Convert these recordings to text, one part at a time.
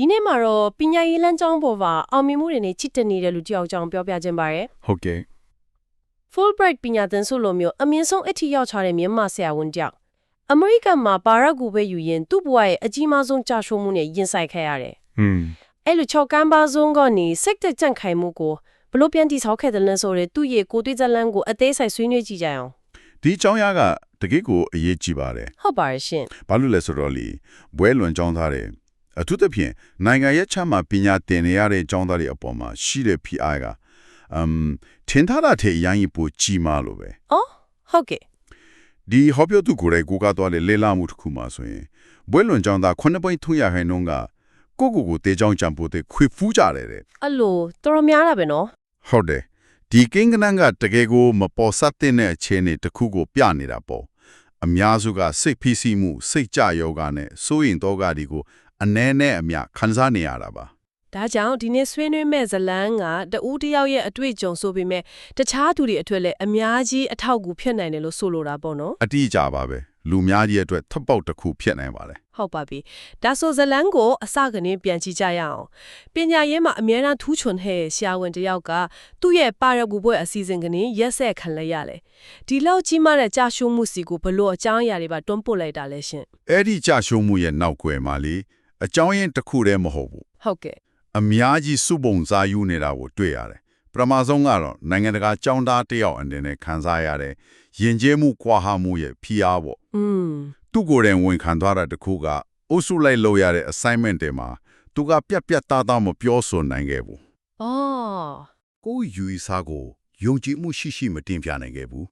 ဒီနေ့မှာတော့ပညာရေးလမ်းကြောင်းပေါ်မှာအောင်မြင်မှုတွေနဲ့ချစ်တက်နေတဲ့လူတစ်ယောက်ကြောင့်ပြောပြခြင်းပါရယ်ဟုတ်ကဲ့ Fulbright ပညာသင်ဆုလိုမျိုးအမြင့်ဆုံးအထီရောက်ချတဲ့မြန်မာဆရာဝန်တယောက်အမေရိကန်မှာဘာရက်ကူပဲယူရင်သူ့ဘဝရဲ့အကြီးမားဆုံးကြာရှုံးမှုနဲ့ရင်ဆိုင်ခဲ့ရတယ်อืมအဲ့လိုချောက်ကမ်းပါဆုံးကနေစိတ်သက်ကြံ့ခိုင်မှုကိုဘလို့ပြန်တည်ဆောက်ခဲ့တယ်လဲဆိုရဲသူ့ရဲ့ကိုယ်တွေ့ဇက်လန်းကိုအသေးစိတ်ဆွေးနွေးကြည့်ကြအောင်ဒီအကြောင်းအရာကတကယ့်ကိုအရေးကြီးပါတယ်ဟုတ်ပါရဲ့ရှင်။ဘာလို့လဲဆိုတော့လေဘွဲလွန်ကျောင်းသားတယ် အထူးသဖြင့်နိုင်ငံရဲ့ချမ်းမှာပညာသင်နေရတဲ့ကျောင်းသားတွေအပေါ်မှာရှိတဲ့ PI ကအမ်ထင်ထားတာထက်အရင်ပိုကြီးမားလို့ပဲအော်ဟုတ်ကဲ့ဒီဟောပြောသူကိုယ်တိုင်ကိုကားသွားလေလေလာမှုတစ်ခုမှဆိုရင်ဘွဲလွန်ကျောင်းသား9.3ရာခိုင်နှုန်းကကိုကိုကိုတေချောင်းကြံဖို့တဲ့ခွေဖူးကြတယ်တဲ့အဲ့လိုတော်တော်များတာပဲနော်ဟုတ်တယ်ဒီကင်းကနန်းကတကယ်ကိုမပေါ်ဆက်တဲ့အခြေအနေတစ်ခုကိုပြနေတာပေါ့အများစုကစိတ်ဖိစီးမှုစိတ်ကြယောဂနဲ့စိုးရင်တော့ကဒီကို အနည်းနဲ့အများခံစားနေရတာပါဒါကြောင့်ဒီနေ့ဆွေးနွေးမဲ့ဇလန်းကတဦးတစ်ယောက်ရဲ့အတွေ့အကြုံဆိုပေမဲ့တခြားသူတွေအထွတ်လည်းအများကြီးအထောက်အကူဖြစ်နိုင်တယ်လို့ဆိုလိုတာပေါ့နော်အတိအကျပါပဲလူများကြီးအတွက်ထပ်ပေါက်တစ်ခုဖြစ်နိုင်ပါတယ်ဟုတ်ပါပြီဒါဆိုဇလန်းကိုအစကနေပြန်ကြည့်ကြရအောင်ပညာရေးမှာအများအားထူးချွန်တဲ့ဆရာဝန်တစ်ယောက်ကသူ့ရဲ့ပါရဂူဘွဲ့အစီအစဉ်ကနေရက်ဆက်ခံလိုက်ရတယ်ဒီလောက်ကြီးမားတဲ့ကြာရှုံးမှုစီကိုဘလို့အကြောင်းအရာတွေပါတွန်းပို့လိုက်တာလဲရှင်အဲ့ဒီကြရှုံးမှုရဲ့နောက်ွယ်မှာလေ အကြောင်းရင်းတစ်ခုတည်းမဟုတ်ဘူး ဟုတ်ကဲ့ အများကြီးစုပုံစားယူနေတာကိုတွေ့ရတယ်ပထမဆုံးကတော့နိုင်ငံတကာចောင်းသားတစ်ယောက်အနေနဲ့ခံစားရတဲ့ယဉ်ကျေးမှုကွာဟမှုရဲ့ဖိအားပေါ့ อืม သူ့ကိုယ်တိုင်ဝန်ခံသွားတာတစ်ခုကအုပ်စုလိုက်လုပ်ရတဲ့ assignment တွေမှာသူကပြက်ပြက်သားသားမပြောဆိုနိုင်ခဲ့ဘူး အော် ကိုယ်ယူဆကိုယုံကြည်မှုရှိရှိမတင်ပြနိုင်ခဲ့ဘူး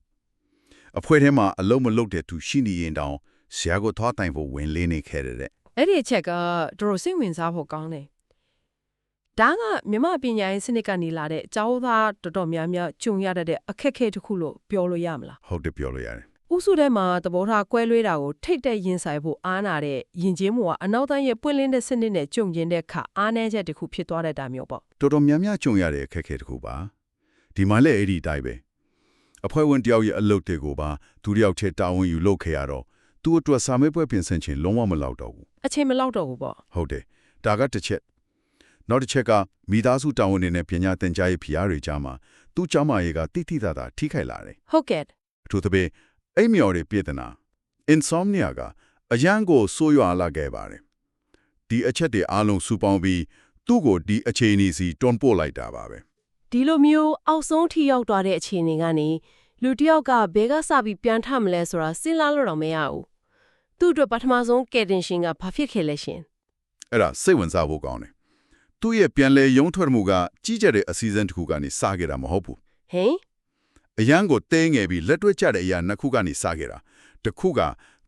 အဖွဲထဲမှာအလုံးမလုံးတဲ့သူရှိနေရင်တောင်ဆရာကိုထောက်တိုင်ဖို့ဝင်လေးနေခဲ့တဲ့တဲ့ အဲ့ဒီအချက်ကတော်တော်စိတ်ဝင်စားဖို့ကောင်းတယ်ဒါကမြမပညာရေးစနစ်ကနေလာတဲ့အကြောင်းသားတော်တော်များများကြုံရတတ်တဲ့အခက်အခဲတစ်ခုလို့ပြောလို့ရမလားဟုတ်တယ်ပြောလို့ရတယ်ဥစုထဲမှာသဘောထားကွဲလွဲတာကိုထိတ်တဲ့ရင်ဆိုင်ဖို့အားနာတဲ့ယဉ်ကျေးမှုကအနောက်တိုင်းရဲ့ပွင့်လင်းတဲ့စနစ်နဲ့ကြုံကျင်တဲ့အခါအားနည်းချက်တစ်ခုဖြစ်သွားတတ်တာမျိုးပေါ့တော်တော်များများကြုံရတဲ့အခက်အခဲတစ်ခုပါဒီမှာလည်းအဲ့ဒီတိုင်းပဲအဖွဲ့ဝင်တယောက်ရဲ့အလုပ်တွေကိုပါသူတယောက်ထဲတာဝန်ယူလုပ်ခဲ့ရတော့ သူ့အတွက်စာမေးပွဲပြင်ဆင်ခြင်းလုံးဝမလောက်တော့ဘူးအချိန်မလောက်တော့ဘူးပေါ့ဟုတ်တယ်ဒါကတစ်ချက်နောက်တစ်ချက်ကမိသားစုတာဝန်တွေနဲ့ပညာသင်ကြားရေးဖိအားတွေကြားမှာသူ့ကျောင်းမရေးကတိတိတသာထိခိုက်လာတယ်ဟုတ်ကဲ့အထူးသဖြင့်အိမ်မျော်တွေပြည့်တနာ insomnia ကအရန်ကိုဆိုးရွားလာခဲ့ပါတယ်ဒီအချက်တွေအားလုံးစုပေါင်းပြီးသူ့ကိုဒီအခြေအနေစီတွန်းပို့လိုက်တာပါပဲဒီလိုမျိုးအောက်ဆုံးထိရောက်သွားတဲ့အခြေအနေကနေလူတစ်ယောက်ကဘဲကစပြီးပြန်ထမလဲဆိုတာစဉ်းစားလို့တော့မရဘူး သူ့အတွက်ပထမဆုံးကယ်တင်ရှင်ကဘာဖြစ်ခဲ့လဲရှင်အဲ့ဒါစိတ်ဝင်စားဖို့ကောင်းတယ်သူ့ရဲ့ပြန်လဲရုံထွက်မှုကကြီးကျယ်တဲ့အစည်းအဝေးတစ်ခုကနေစခဲ့တာမဟုတ်ဘူးဟင်အရန်ကိုတဲငယ်ပြီးလက်တွဲကျတဲ့အရာနှစ်ခုကနေစခဲ့တာတစ်ခုက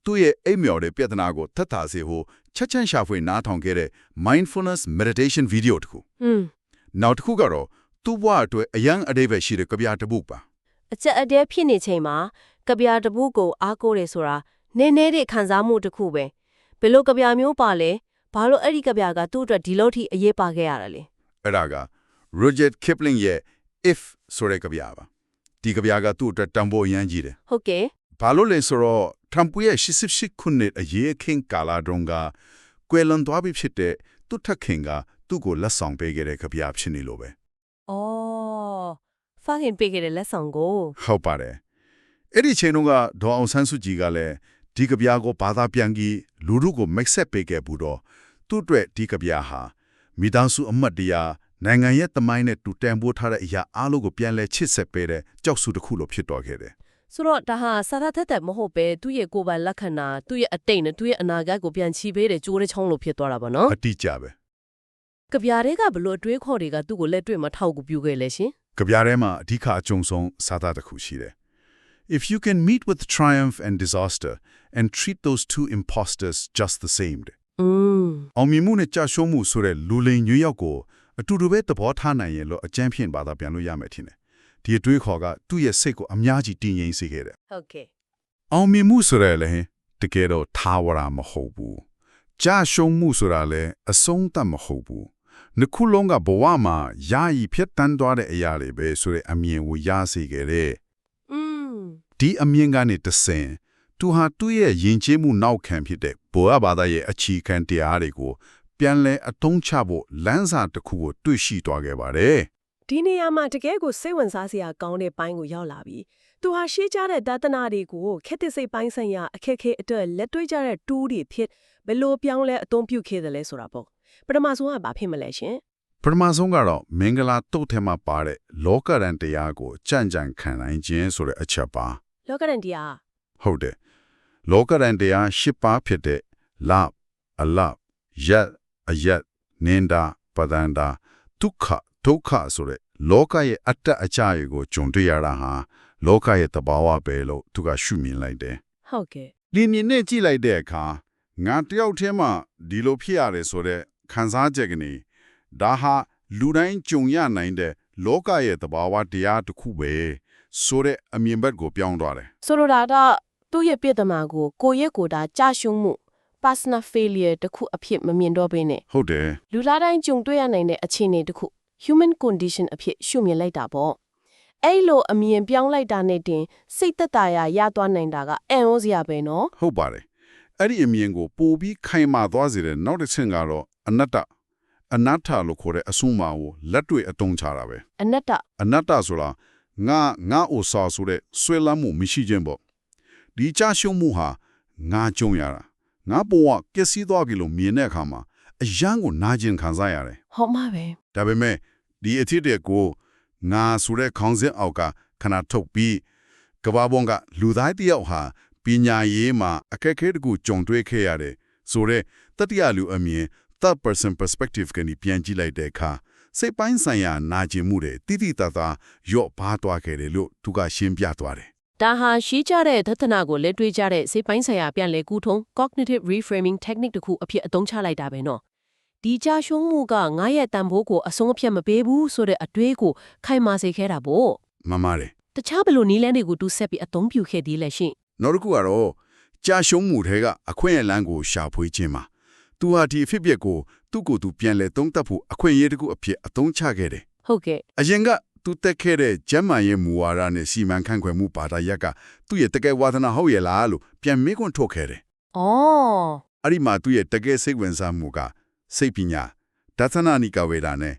သူ့ရဲ့အိမ်မျော်တဲ့ပြဿနာကိုသက်သာစေဖို့ချက်ချန်ရှာဖွေနားထောင်ခဲ့တဲ့ mindfulness meditation video တစ်ခုဟွန်းနောက်တစ်ခုကတော့သူ့ဘဝအတွက်အရန်အတိတ်ပဲရှိတဲ့ကြပြတစ်ပုဒ်ပါအချက်အတဲဖြစ်နေချိန်မှာကြပြာတပုကိုအားကိုးတယ်ဆိုတာ နည်းနည်းတဲ့ခံစားမှုတစ်ခုပဲဘယ်လိုကြပြာမျိုးပါလဲဘာလို့အဲ့ဒီကြပြာကသူ့အတွက်ဒီလောက်ထိအရေးပါခဲ့ရတာလဲအဲ့ဒါက Rudyard Kipling ရဲ့ If ဆိုတဲ့ကြပြပါဒီကြပြကသူ့အတွက်တန်ဖိုးအရန်ကြီးတယ်ဟုတ်ကဲ့ဘာလို့လဲဆိုတော့ထရမ်ပ်ရဲ့88ခုနှစ်အရေးအခင်းကာလာတုန်းကကွယ်လွန်သွားပြီဖြစ်တဲ့သူ့ထက်ခင်ကသူ့ကိုလက်ဆောင်ပေးခဲ့တဲ့ကြပြဖြစ်နေလို့ပဲအော်ဖခင်ပေးခဲ့တဲ့လက်ဆောင်ကိုဟုတ်ပါတယ်အဲ့ဒီချိန်တုန်းကဒေါ်အောင်ဆန်းစုကြည်ကလည်း ဒီကြပြကိုဘာသာပြန်ကြီးလူလူကိုမိတ်ဆက်ပေးခဲ့ဘူးတော့သူ့အတွက်ဒီကြပြဟာမိသားစုအမတ်တရားနိုင်ငံရဲ့တမိုင်းနဲ့တူတန်ဖိုးထားတဲ့အရာအားလုံးကိုပြန်လဲချစ်ဆက်ပေးတဲ့ကြောက်စုတစ်ခုလိုဖြစ်တော်ခဲ့တယ်ဆိုတော့ဒါဟာစာသတ်သက်မဟုတ်ပဲသူ့ရဲ့ကိုယ်ပိုင်လက္ခဏာသူ့ရဲ့အတိတ်နဲ့သူ့ရဲ့အနာဂတ်ကိုပြန်ချီပေးတဲ့ကြိုးတဲ့ချောင်းလိုဖြစ်သွားတာပေါ့နော်အတိအကျပဲကြပြာတွေကဘလို့အတွေးခေါ်တွေကသူ့ကိုလက်တွေ့မှာထောက်ကူပြုခဲ့လဲရှင်ကြပြထဲမှာအဓိကအကျုံဆုံးစာသားတစ်ခုရှိတယ် If you can meet with triumph and disaster and treat those two imposters just the same. အောင်မြင်မှုနဲ့ကြာရှုံးမှုဆိုတဲ့လူလိန်ညွန့်ရောက်ကိုအတူတူပဲသဘောထားနိုင်ရင်လို့အကျမ်းဖြင့်ဘာသာပြန်လို့ရမယ်ထင်တယ်။ဒီအတွေးခေါ်ကသူ့ရဲ့စိတ်ကိုအများကြီးတည်ငြိမ်စေခဲ့တယ်။ဟုတ်ကဲ့။အောင်မြင်မှုဆိုရဲလည်းတကယ်တော့သာဝရမဟုတ်ဘူး။ကြာရှုံးမှုဆိုတာလည်းအဆုံးသတ်မဟုတ်ဘူး။နှစ်ခုလုံးကဘဝမှာယာယီဖြစ်တန်းသွားတဲ့အရာတွေပဲဆိုတဲ့အမြင်ကိုရစေခဲ့တယ်။ ဒီအမြင်ကနေတဆင်သူဟာသူ့ရဲ့ယဉ်ကျေးမှုနောက်ခံဖြစ်တဲ့ဘောအဘာသာရဲ့အခြေခံတရားတွေကိုပြန်လဲအတုံးချဖို့လမ်းစာတစ်ခုကိုတွေ့ရှိသွားခဲ့ပါတယ်ဒီနေရာမှာတကယ်ကိုစိတ်ဝင်စားစရာကောင်းတဲ့ပိုင်းကိုရောက်လာပြီ။သူဟာရှေးကြတဲ့ဒါသနာတွေကိုခက်တဲ့စိတ်ပိုင်းဆိုင်ရာအခက်အခဲအတွက်လက်တွေ့ကြတဲ့တူးတွေဖြစ်ဘယ်လိုပြောင်းလဲအသုံးပြုခဲ့တယ်လဲဆိုတာပေါ့။ပထမဆုံးကဘာဖြစ်မလဲရှင်ပထမဆုံးကတော့မင်္ဂလာတုတ်ထဲမှာပါတဲ့လောကရန်တရားကိုကြံ့ကြံ့ခံနိုင်ခြင်းဆိုတဲ့အချက်ပါ။ လောကရန်တရားဟုတ်တယ်လောကရန်တရား၈ပါးဖြစ်တဲ့လအလယက်အယက်နင်ဒါပဒန္တာဒုက္ခဒုက္ခဆိုတဲ့လောကရဲ့အတ္တအချရေကိုဂျုံတွေ့ရတာဟာလောကရဲ့တဘာဝပဲလို့သူကရှုမြင်လိုက်တယ်ဟုတ်ကဲ့ဒီမြင်နဲ့ကြည့်လိုက်တဲ့အခါငါတယောက်တည်းမှဒီလိုဖြစ်ရတယ်ဆိုတဲ့ခံစားချက်ကနေဒါဟာလူတိုင်းကြုံရနိုင်တဲ့လောကရဲ့တဘာဝတရားတစ်ခုပဲ ဆိုတဲ့အမြင်ဘက်ကိုပြောင်းသွားတယ်ဆိုလိုတာတော့သူ့ရဲ့ပြဿနာကိုကိုယ့်ရဲ့ကိုယ်တာကြာရှုံးမှု personal failure တခုအဖြစ်မမြင်တော့ဘဲနဲ့ဟုတ်တယ်လူသားတိုင်းကြုံတွေ့ရနိုင်တဲ့အခြေအနေတစ်ခု human condition အဖြစ်ရှုမြင်လိုက်တာပေါ့အဲ့လိုအမြင်ပြောင်းလိုက်တာနဲ့တင်စိတ်သက်သာရာရသွားနိုင်တာကအံ့ဩစရာပဲနော်ဟုတ်ပါတယ်အဲ့ဒီအမြင်ကိုပိုပြီးခိုင်မာသွားစေတဲ့နောက်တစ်ဆင့်ကတော့အနတ္တအနတ္တလို့ခေါ်တဲ့အဆုံးအမကိုလက်တွေ့အသုံးချတာပဲအနတ္တအနတ္တဆိုတာ ငါငါအိုစာဆိုတဲ့ဆွဲလမ်းမှုမရှိခြင်းပေါ့ဒီချရှုံးမှုဟာငါကြုံရတာငါဘဝကက်စီသွားပြီလို့မြင်တဲ့အခါမှာအယံကိုနာကျင်ခံစားရတယ်ဟုတ်မှာပဲဒါပေမဲ့ဒီအဖြစ်တဲ့ကိုငါဆိုတဲ့ခေါင်းစဉ်အောက်ကခဏထုတ်ပြီးကဘာဘုံကလူသားတစ်ယောက်ဟာပညာရေးမှာအခက်အခဲတကူကြုံတွေ့ခဲ့ရတယ်ဆိုတော့တတိယလူအမြင် third person perspective ကနေပြန်ကြည့်လိုက်တဲ့အခါ စိတ်ပိုင်းဆိုင်ရာနာကျင်မှုတွေတိတိတတ်တာရော့ပါသွားခဲ့တယ်လို့သူကရှင်းပြသွားတယ်ဒါဟာရှင်းကြတဲ့သဒ္ဒနာကိုလက်တွေ့ကြတဲ့စိတ်ပိုင်းဆိုင်ရာပြန်လည်ကူးထုံး cognitive reframing technique တခုအဖြစ်အသုံးချလိုက်တာပဲနော်ဒီကြာရှုံးမှုကငါရဲ့တန်ဖိုးကိုအဆုံးအဖြတ်မပေးဘူးဆိုတဲ့အတွေးကိုခိုင်မာစေခဲ့တာပေါ့မမတယ်တခြားဘယ်လိုနည်းလမ်းတွေကိုတူဆက်ပြီးအသုံးပြုခဲ့သေးလဲရှင်နောက်တစ်ခုကတော့ကြာရှုံးမှုတွေကအခွင့်အလမ်းကိုရှာဖွေခြင်းမှာသူဟာဒီအဖြစ်အပျက်ကို သူ့ကိုယ်သူပြန်လဲသုံးသပ်ဖို့အခွင့်အရေးတစ်ခုအဖြစ်အသုံးချခဲ့တယ်ဟုတ်ကဲ့အရင်ကသူတက်ခဲ့တဲ့ဂျမ်းမာန်ရဲ့မူဝါဒနဲ့စီမံခန့်ခွဲမှုပါတာရက်ကသူ့ရဲ့တကယ်ဝါသနာဟုတ်ရဲ့လားလို့ပြန်မေးခွန်းထုတ်ခဲ့တယ်။အော်။အဲ့ဒီမှာသူ့ရဲ့တကယ်စိတ်ဝင်စားမှုကစိတ်ပညာဒသနာနိကဝေဒနဲ့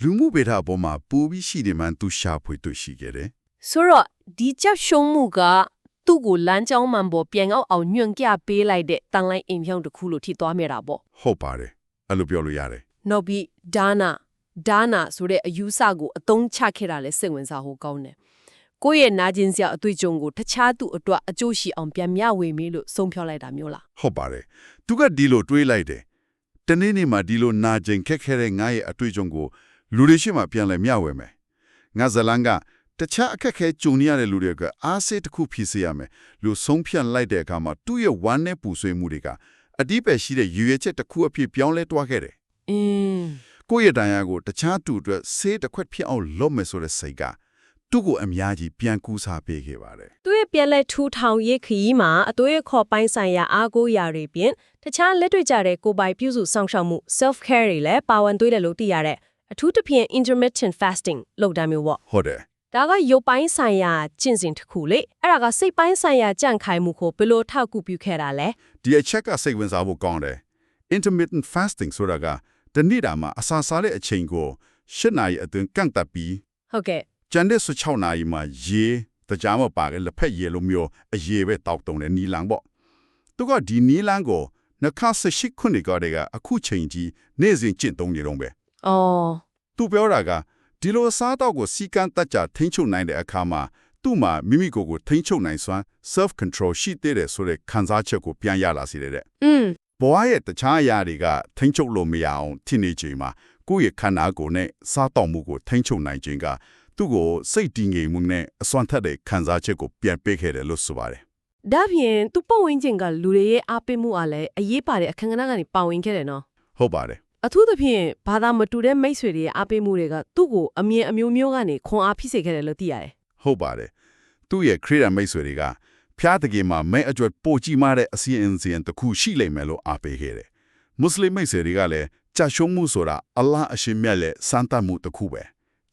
လူမှုဗေဒအပေါ်မှာပူပြီးရှိတယ်မှန်သူရှာဖွေတွေ့ရှိခဲ့တယ်ဆိုတော့ဒီကြောက်ရှုံးမှုကသူ့ကိုလမ်းကြောင်းမှန်ပေါ်ပြန်အောင်အောင်ညွန့်ကြပေးလိုက်တဲ့တန်လိုက်အိမ်ဖြောင်းတစ်ခုလို့ထိသွားမိတာပေါ့။ဟုတ်ပါတယ်။ အဲ့လိုပြောလို့ရတယ်။နောက်ပြီးဒါနာဒါနာဆိုတဲ့အယူဆကိုအသုံးချခဲ့တာလဲစိတ်ဝင်စားဖို့ကောင်းတယ်။ကိုယ့်ရဲ့နာကျင်စရာအတွေ့အကြုံကိုတခြားသူအတွက်အကျိုးရှိအောင်ပြန်မျှဝေမေးလို့ဆုံးဖြောက်လိုက်တာမျိုးလား။ဟုတ်ပါတယ်။သူကဒီလိုတွေးလိုက်တယ်။တနေ့နေ့မှာဒီလိုနာကျင်ခက်ခဲတဲ့ငါရဲ့အတွေ့အကြုံကိုလူတွေရှိမှပြန်လဲမျှဝေမယ်။ငါဇလန်ကတခြားအခက်ခဲကြုံနေရတဲ့လူတွေကအားစိတ်တစ်ခုဖြစ်စေရမယ်။လူဆုံးဖြတ်လိုက်တဲ့အခါမှာသူ့ရဲ့ဝမ်းနဲ့ပူဆွေးမှုတွေက အတိပယ်ရှိတဲ့ရည်ရွယ်ချက်တစ်ခုအဖြစ်ပြောင်းလဲသွားခဲ့တယ်။အင်း။ကိုယ့်ရဲ့တရားကိုတခြားသူအတွက်ဆေးတစ်ခွက်ဖြစ်အောင်လုပ်မယ်ဆိုတဲ့စိတ်ကသူ့ကိုအများကြီးပြန်ကူးစားပေးခဲ့ပါတယ်သူ့ရဲ့ပြန်လဲထူထောင်ရေးခရီးမှာအသွေးခေါ်ပိုင်းဆိုင်ရာအားကိုးရာတွေပြင်တခြားလက်တွေ့ကြတဲ့ကိုယ်ပိုင်ပြုစုစောင့်ရှောက်မှု self care တွေလည်းပါဝင်သွေးတယ်လို့သိရတဲ့အထူးသဖြင့် intermittent fasting လုပ်တာမျိုးပေါ့။ဟုတ်တယ် ဒါကရုပ်ပိုင်းဆိုင်ရာကျင့်စဉ်တစ်ခုလေအဲ့ဒါကစိတ်ပိုင်းဆိုင်ရာကြန့်ခိုင်မှုကိုဘယ်လိုထောက်ကူပြုခဲ့တာလဲ။ဒီအချက်ကစိတ်ဝင်စားဖို့ကောင်းတယ်။ intermittent fasting ဆိုတာကတနေ့တာမှာအစာစားတဲ့အချိန်ကို၈နာရီအတွင်းကန့်သတ်ပြီးဟုတ်ကဲ့ကျန်တဲ့16နာရီမှာရေတကြားမပါတဲ့လက်ဖက်ရေလိုမျိုးအရေပဲတောက်တုံတဲ့နီလန်းပေါ့သူကဒီနီလန်းကို2018ခုနှစ်ကတည်းကအခုချိန်ကြီးနေ့စဉ်ကျင့်သုံးနေတော့ပဲအော်သူပြောတာက ဒီလိုအစားတော့ကိုစီကန်းတက်ကြထိန်းချုပ်နိုင်တဲ့အခါမှာသူ့မှာမိမိကိုယ်ကိုထိန်းချုပ်နိုင်စွမ်း self control ရှိသေးတယ်ဆိုတဲ့ခံစားချက်ကိုပြန်ရလာစေတဲ့อืมဘဝရဲ့တခြားအရာတွေကထိန်းချုပ်လို့မရအောင်ထင်နေချိန်မှာကိုယ့်ရဲ့ခန္ဓာကိုယ်နဲ့စားတော့မှုကိုထိန်းချုပ်နိုင်ခြင်းကသူ့ကိုစိတ်တည်ငြိမ်မှုနဲ့အစွမ်းထက်တဲ့ခံစားချက်ကိုပြန်ပေးခဲ့တယ်လို့ဆိုပါတယ်ဒါဖြင့်သူပတ်ဝန်းကျင်ကလူတွေရဲ့အားပေးမှုအားလည်းအရေးပါတဲ့အခန်းကဏ္ဍကနေပါဝင်ခဲ့တယ်နော်ဟုတ်ပါတယ် အထူးသဖြင့်ဘာသာမတူတဲ့မိတ်ဆွေတွေရဲ့အားပေးမှုတွေကသူ့ကိုအမြင်အမျိုးမျိုးကနေခွန်အားဖြစ်စေခဲ့တယ်လို့သိရတယ်ဟုတ်ပါတယ်သူ့ရဲ့ခရစ်ယာန်မိတ်ဆွေတွေကဖျားတကယ်မှာမဲအကျွတ်ပိုကြီးမားတဲ့အစီအစဉ်တစ်ခုရှိလိမ့်မယ်လို့အားပေးခဲ့တယ်မွတ်စလင်မိတ်ဆွေတွေကလည်းကြာရှုံးမှုဆိုတာအလ္လာဟ်အရှင်မြတ်ရဲ့စံတတ်မှုတစ်ခုပဲ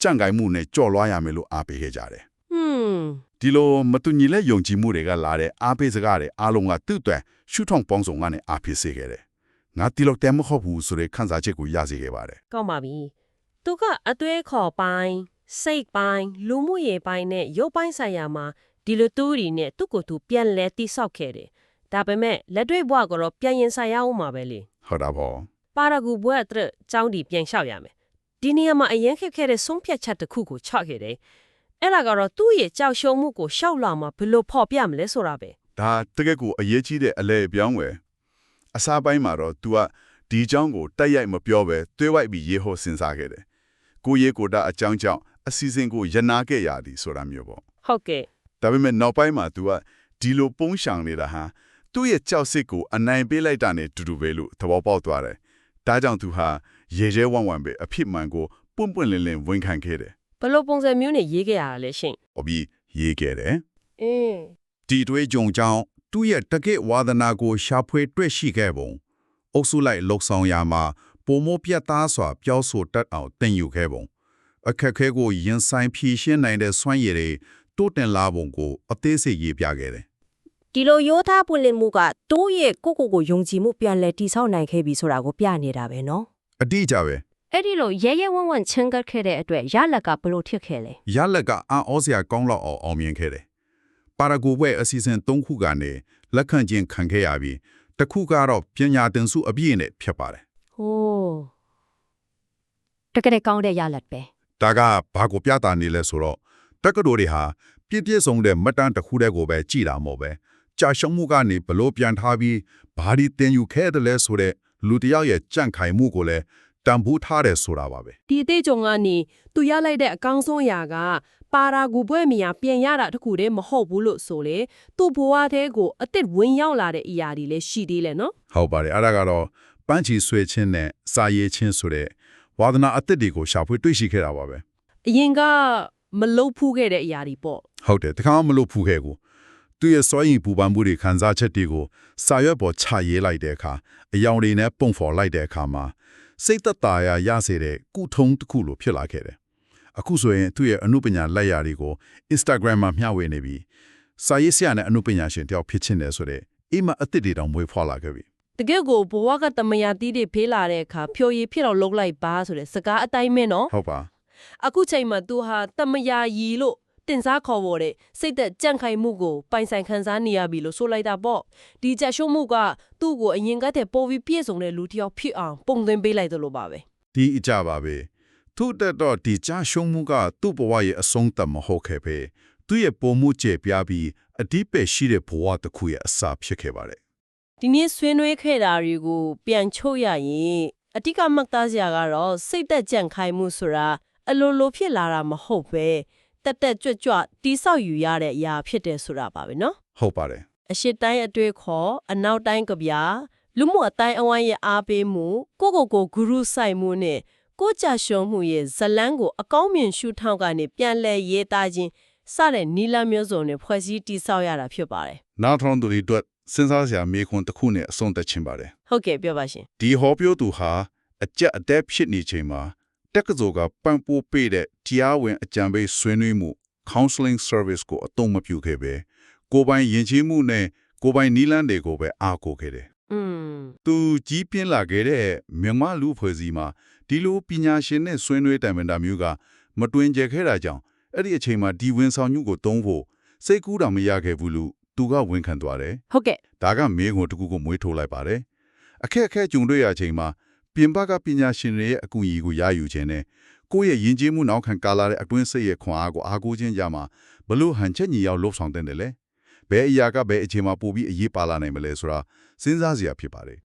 ကြံ့ကိုင်မှုနဲ့ကြော်လွှားရမယ်လို့အားပေးခဲ့ကြတယ်ဟွန်းဒီလိုမတူညီတဲ့ယုံကြည်မှုတွေကလာတဲ့အားပေးစကားတွေအားလုံးကသူ့အတွက်ရှုထောင့်ပေါင်းစုံကနေအားပေးစေခဲ့တယ် ငါတီလောက်တဲမဟုတ်ဘူးဆိုတဲ့ခံစားချက်ကိုရစေခဲ့ပါတယ်ကောက်ပါပြီသူကအသွေးခေါ်ပိုင်းစိတ်ပိုင်းလူမှုရေးပိုင်းနဲ့ရုပ်ပိုင်းဆိုင်ရာမှာဒီလိုတူရီနဲ့သူ့ကိုယ်သူပြန်လဲတိဆောက်ခဲ့တယ်ဒါပေမဲ့လက်တွေ့ဘဝကတော့ပြန်ရင်ဆိုင်ရအောင်မှာပဲလေဟုတ်တာပေါ့ပါရဂူဘွဲ့အတွက်ကြောင်းဒီပြန်လျှောက်ရမယ်ဒီနေရာမှာအရင်ခက်ခဲတဲ့ဆုံးဖြတ်ချက်တစ်ခုကိုချခဲ့တယ်အဲ့ဒါကတော့သူ့ရဲ့ကြောက်ရွံ့မှုကိုရှောက်လာမှာဘယ်လိုဖော်ပြမလဲဆိုတာပဲဒါတကယ်ကိုအရေးကြီးတဲ့အလဲအပြောင်းဝယ် အစားပိုင်းမှာတော့ သူကဒီအကြောင်းကိုတိုက်ရိုက်မပြောဘဲသွေးဝိုက်ပြီးရေဟောစဉ်းစားခဲ့တယ်။ကိုရေးကိုတာအကြောင်းကြောင့်အစီအစဉ်ကိုရနာခဲ့ရသည်ဆိုတာမျိုးပေါ့။ဟုတ်ကဲ့။ဒါပေမဲ့နောက်ပိုင်းမှာသူကဒီလိုပုံရှောင်နေတာဟာသူ့ရဲ့ကြောက်စစ်ကိုအနိုင်ပေးလိုက်တာနဲ့တူတူပဲလို့သဘောပေါက်သွားတယ်။ဒါကြောင့်သူဟာရေရဲဝံ့ဝံ့ပဲအဖြစ်မှန်ကိုပွန့်ပွန့်လင်းလင်းဝန်ခံခဲ့တယ်။ဘလို့ပုံစံမျိုးနဲ့ရေးခဲ့ရတာလဲရှင်။ဟုတ်ပြီရေးခဲ့တယ်။အင်းဒီတွေးကြုံကြောင်း သူ့ရဲ့တကိဝါဒနာကိုရှာဖွေတွေ့ရှိခဲ့ပုံအုပ်စုလိုက်လှုပ်ဆောင်ရမှာပုံမပြတ်သားစွာပြောဆိုတတ်အောင်တင်ယူခဲ့ပုံအခက်အခဲကိုရင်ဆိုင်ဖြေရှင်းနိုင်တဲ့စွမ်းရည်တွေတိုးတက်လာပုံကိုအသေးစိတ်ရေးပြခဲ့တယ် ဒီလိုရိုးသားပွင့်လင်းမှုကတိုးရဲ့ကိုကိုကိုယုံကြည်မှုပြန်လဲတိဆောက်နိုင်ခဲ့ပြီဆိုတာကိုပြနေတာပဲเนาะ အတိအကျပဲ အဲ့ဒီလိုရဲရဲဝံ့ဝံ့ချင်းကပ်ခဲ့တဲ့အတွက်ရလက်ကဘလို့ထစ်ခဲ့လဲ ရလက်ကအံ့ဩစရာကောင်းလောက်အောင်အောင်မြင်ခဲ့တယ် ပါရဂူဘွဲအစီအစဉ်၃ခုကနေလက်ခံခြင်းခံခဲ့ရပြီးတစ်ခုကတော့ပညာသင်စုအပြည့်နဲ့ဖြစ်ပါတယ်ဟိုးတကယ်ကောင်းတဲ့ရလက်ပဲဒါကဘာကိုပြတာနေလဲဆိုတော့တက္ကသိုလ်တွေဟာပြည့်ပြည့်စုံတဲ့မတ်တန်းတစ်ခုတည်းကိုပဲကြည်တာမဟုတ်ပဲကြာရှုံးမှုကနေဘလို့ပြန်ထားပြီးဘာဒီတင်ယူခဲ့တယ်လဲဆိုတဲ့လူတစ်ယောက်ရဲ့ကြန့်ခိုင်မှုကိုလည်းတန်ဖိုးထားတယ်ဆိုတာပါပဲဒီအသေးကြုံကနေသူရလိုက်တဲ့အကောင်းဆုံးအရာက ပါရာဂူဘွဲ့မီယာပြန်ရတာတခုတည်းမဟုတ်ဘူးလို့ဆိုလေသူ့ဘဝသေးကိုအစ်စ်ဝင်ရောက်လာတဲ့အရာတွေလည်းရှိသေးတယ်နော်ဟုတ်ပါတယ်အဲ့ဒါကတော့ပန်းချီဆွဲခြင်းနဲ့စာရေးခြင်းဆိုတဲ့ဝါသနာအသစ်တွေကိုရှာဖွေတွေ့ရှိခဲ့တာပါပဲအရင်ကမလုတ်ဖူးခဲ့တဲ့အရာတွေပေါ့ဟုတ်တယ်တခါမှမလို့ဖူးခဲ့ကိုသူရဲ့စွမ်းရည်ပူပန်မှုတွေခံစားချက်တွေကိုစာရွက်ပေါ်ချရေးလိုက်တဲ့အခါအယောင်တွေနဲ့ပုံဖော်လိုက်တဲ့အခါမှာစိတ်သက်သာရာရစေတဲ့ကုထုံးတစ်ခုလိုဖြစ်လာခဲ့တယ် အခုဆိုရင်သူ့ရဲ့အမှုပညာလက်ရာတွေကို Instagram မှာမျှဝေနေပြီးစာရေးဆရာနဲ့အမှုပညာရှင်တယောက်ဖြစ်ချင်တယ်ဆိုတဲ့အိမ်မအသစ်တွေတောင်မွေးဖွားလာခဲ့ပြီတကယ်ကိုဘဝကတမယာတီးတွေဖေးလာတဲ့အခါဖြိုရည်ဖြစ်တော့လုံးလိုက်ပါဆိုတဲ့စကားအတိုင်းပဲနော်ဟုတ်ပါအခုချိန်မှာ तू ဟာတမယာရီလို့တင်စားခေါ်ပေါ်တဲ့စိတ်သက်ကြန့်ခိုင်မှုကိုပိုင်ဆိုင်ခံစားနေရပြီလို့ဆိုလိုက်တာပေါ့ဒီကြက်ရှုံးမှုကသူ့ကိုအရင်ကတည်းပိုပြီးပြည့်စုံတဲ့လူတစ်ယောက်ဖြစ်အောင်ပုံသွင်းပေးလိုက်တယ်လို့ပါပဲဒီအကြပါပဲ သူ့တက်တော့ဒီကြာရှုံးမှုကသူ့ဘဝရဲ့အဆုံးသတ်မဟုတ်ခဲ့ပဲသူ့ရဲ့ပုံမှုကျေပြပြီးအတိပယ်ရှိတဲ့ဘဝတစ်ခုရဲ့အစာဖြစ်ခဲ့ပါတယ်ဒီနေ့ဆွေးနွေးခဲ့တာတွေကိုပြန်ချုပ်ရရင်အတိကမှတ်သားစရာကတော့စိတ်သက်ကြန့်ခိုင်မှုဆိုတာအလိုလိုဖြစ်လာတာမဟုတ်ပဲတက်တက်ကြွကြွတီးဆောက်ယူရတဲ့အရာဖြစ်တယ်ဆိုတာပါပဲနော်ဟုတ်ပါတယ်အရှိတိုင်းအတွေ့ခေါ်အနောက်တိုင်းကဗျာလူမှုအတိုင်းအဝိုင်းရဲ့အားပေးမှုကိုကိုကိုဂုရုဆိုင်မှုနဲ့ ကိုကြရှုံးမှုရဲ့ဇလန်းကိုအကောင်းမြင်ရှုထောင့်ကနေပြန်လဲရေးသားခြင်းစတဲ့နီလာမျိုးစုံနဲ့ဖွဲ့စည်းတည်ဆောက်ရတာဖြစ်ပါတယ်နားထောင်သူတွေအတွက်စဉ်းစားစရာမေးခွန်းတစ်ခုနဲ့အဆုံးသတ်ခြင်းပါတယ်ဟုတ်ကဲ့ပြောပါရှင်ဒီဟောပြောသူဟာအကြက်အသက်ဖြစ်နေချိန်မှာတက္ကသိုလ်ကပံ့ပိုးပေးတဲ့တရားဝင်အကြံပေးဆွေးနွေးမှု counseling service ကိုအသုံးမပြုခဲ့ပဲကိုယ်ပိုင်ယဉ်ကျေးမှုနဲ့ကိုယ်ပိုင်နီးလန်းတွေကိုပဲအားကိုးခဲ့တယ်อืมသူကြီးပြင်းလာခဲ့တဲ့မြန်မာလူဖွဲ့စည်းမှာ ဒီလိုပညာရှင်နဲ့ဆွေးနွေးတိုင်ပင်တာမျိုးကမတွင်ကျခဲ့တာကြောင့်အဲ့ဒီအချိန်မှာဒီဝန်ဆောင်မှုကိုသုံးဖို့စိတ်ကူးတာမရခဲ့ဘူးလို့သူကဝန်ခံသွားတယ်ဟုတ်ကဲ့ဒါကမင်းကိုတကူကိုမွေးထိုးလိုက်ပါတယ်အခက်အခဲကြုံတွေ့ရချိန်မှာပြင်ပကပညာရှင်တွေရဲ့အကူအညီကိုရယူခြင်းနဲ့ကိုယ့်ရဲ့ယဉ်ကျေးမှုနောက်ခံကာလာတဲ့အတွင်းစိတ်ရဲ့ခွန်အားကိုအားကိုးခြင်းကြမှာဘလို့ဟန်ချက်ညီရောက်လှုပ်ဆောင်တဲ့တယ်လေဘယ်အရာကဘယ်အချိန်မှာပို့ပြီးအရေးပါလာနိုင်မလဲဆိုတာစဉ်းစားစရာဖြစ်ပါတယ်